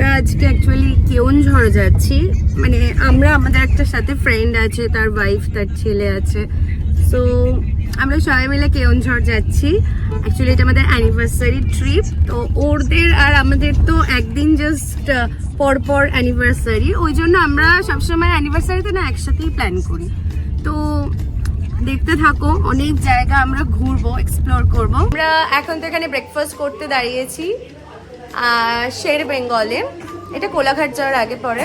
আমরা আজকে অ্যাকচুয়ালি কেওনঝড় যাচ্ছি? মানে আমরা আমাদের একটা সাথে ফ্রেন্ড আছে, তার ওয়াইফ তার ছেলে আছে। সো আমরা সবাই মিলে কেওনঝড় যাচ্ছি? অ্যাকচুয়ালি এটা আমাদের অ্যানিভার্সারি ট্রিপ তো ওদের আর আমাদের তো একদিন জাস্ট পর পর অ্যানিভার্সারি ওই জন্য আমরা সবসময় অ্যানিভার্সারিতে না একসাথেই প্ল্যান করি। তো দেখতে থাকো, অনেক জায়গা আমরা ঘুরবো এক্সপ্লোর করব। আমরা এখন তো এখানে ব্রেকফাস্ট করতে দাঁড়িয়েছি। শের বেঙ্গলে। এটা কোলাঘাট যাওয়ার আগে পরে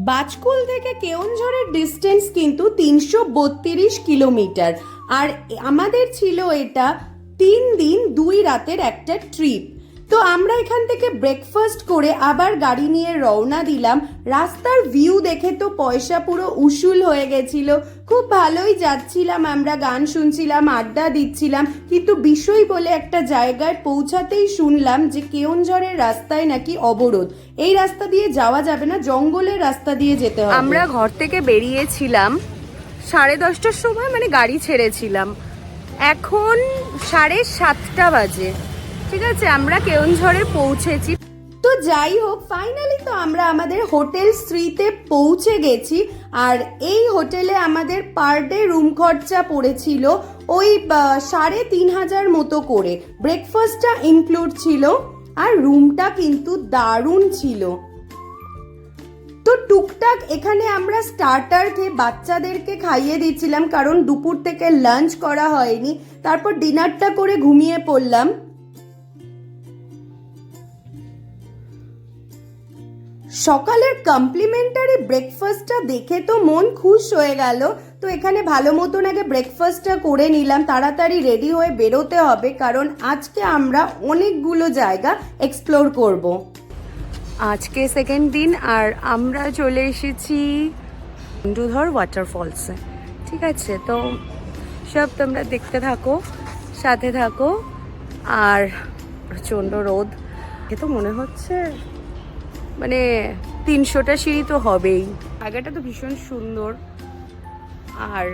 বাজকুল থেকে কেওনঝড়ের ডিস্টেন্স কিন্তু তিনশো বত্রিশ কিলোমিটার। আর আমাদের ছিল এটা তিন দিন দুই রাতের একটা ট্রিপ তো আমরা এখান থেকে ব্রেকফাস্ট করে আবার গাড়ি নিয়ে রওনা দিলাম। রাস্তার ভিউ দেখে তো পয়সা পুরো উসুল হয়ে গেছিল। খুব ভালোই যাচ্ছিলাম আমরা, গান শুনছিলাম, আড্ডা দিচ্ছিলাম। কিন্তু বিষয় বলে একটা জায়গায় পৌঁছাতেই শুনলাম যে কেওনঝড়ের রাস্তায় নাকি অবরোধ। এই রাস্তা দিয়ে যাওয়া যাবে না, জঙ্গলের রাস্তা দিয়ে যেতে হবে। আমরা ঘর থেকে বেরিয়েছিলাম সাড়ে দশটার সময় মানে গাড়ি ছেড়েছিলাম। এখন সাড়ে সাতটা বাজে। ঠিক আছে, আমরা কেওনঝড়ে পৌঁছেছি। তো যাই হোক ফাইনালি তো আমরা আমাদের হোটেল স্ত্রীতে পৌঁছে গেছি, আর এই হোটেলে আমাদের পার ডে রুম খরচা পড়েছিল ওই সাড়ে তিন হাজার মতো করে। ব্রেকফাস্টটা ইনক্লুড ছিল, আর রুমটা কিন্তু দারুণ ছিল। তো টুকটাক এখানে আমরা স্টার্টার খেয়ে বাচ্চাদেরকে খাইয়ে দিচ্ছিলাম কারণ দুপুর থেকে লাঞ্চ করা হয়নি। তারপর ডিনারটা করে ঘুমিয়ে পড়লাম। সকালের কমপ্লিমেন্টারি ব্রেকফাস্টটা দেখে তো মন খুশ হয়ে গেল। তো এখানে ভালো মতন আগে ব্রেকফাস্টটা করে নিলাম। তাড়াতাড়ি রেডি হয়ে বেরোতে হবে, কারণ আজকে আমরা অনেকগুলো জায়গা এক্সপ্লোর করব। আজকে সেকেন্ড দিন, আর আমরা চলে এসেছি ধর ওয়াটারফলসে ঠিক আছে, তো সব তোমরা দেখতে থাকো, সাথে থাকো, আর প্রচণ্ড রোদ। এ তো মনে হচ্ছে মানে তিনশোটা সিঁড়ি তো হবেই। জায়গাটা তো ভীষণ সুন্দর। আর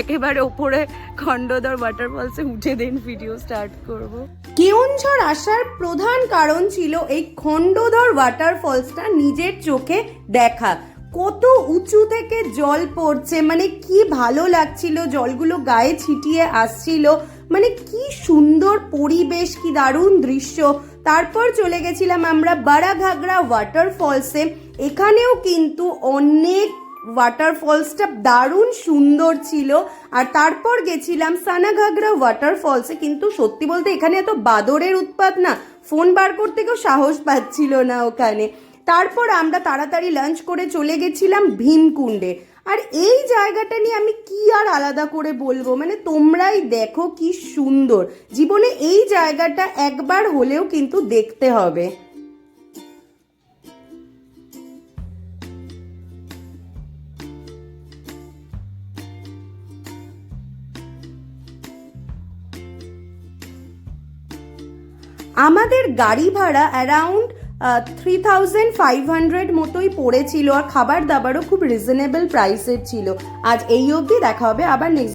একেবারে ওপরে খণ্ডধর ওয়াটারফলসে উঠে দেন ভিডিও স্টার্ট করব। কেওনঝড় আসার প্রধান কারণ ছিল এই খণ্ডধর ওয়াটারফলসটা নিজের চোখে দেখা। কত উঁচু থেকে জল পড়ছে মানে কি ভালো লাগছিল, জলগুলো গায়ে ছিটিয়ে আসছিল। মানে কি সুন্দর পরিবেশ, কি দারুণ দৃশ্য। তারপর চলে গেছিলাম আমরা বারাঘাগরা ওয়াটারফলসে এখানেও কিন্তু অনেক ওয়াটারফলসটা দারুণ সুন্দর ছিল। আর তারপর গেছিলাম সানাঘাগরা ওয়াটারফলসে কিন্তু সত্যি বলতে এখানে এত বাদরের উৎপাত না, ফোন বার করতে কেউ সাহস পাচ্ছিল না ওখানে। তারপর আমরা তাড়াতাড়ি লাঞ্চ করে চলে গেছিলাম ভীমকুণ্ডে। আর এই জায়গাটা নিয়ে আমি কি আর আলাদা করে বলব? মানে তোমরাই দেখো কি সুন্দর। জীবনে এই জায়গাটা একবার হলেও কিন্তু দেখতে হবে। আমাদের গাড়ি ভাড়া around three thousand five hundred মতোই পড়েছিল আর খাবার দাবারও খুব রিজনেবল প্রাইসের ছিল। আজ এই অবধি দেখা হবে, আবার নেক্সট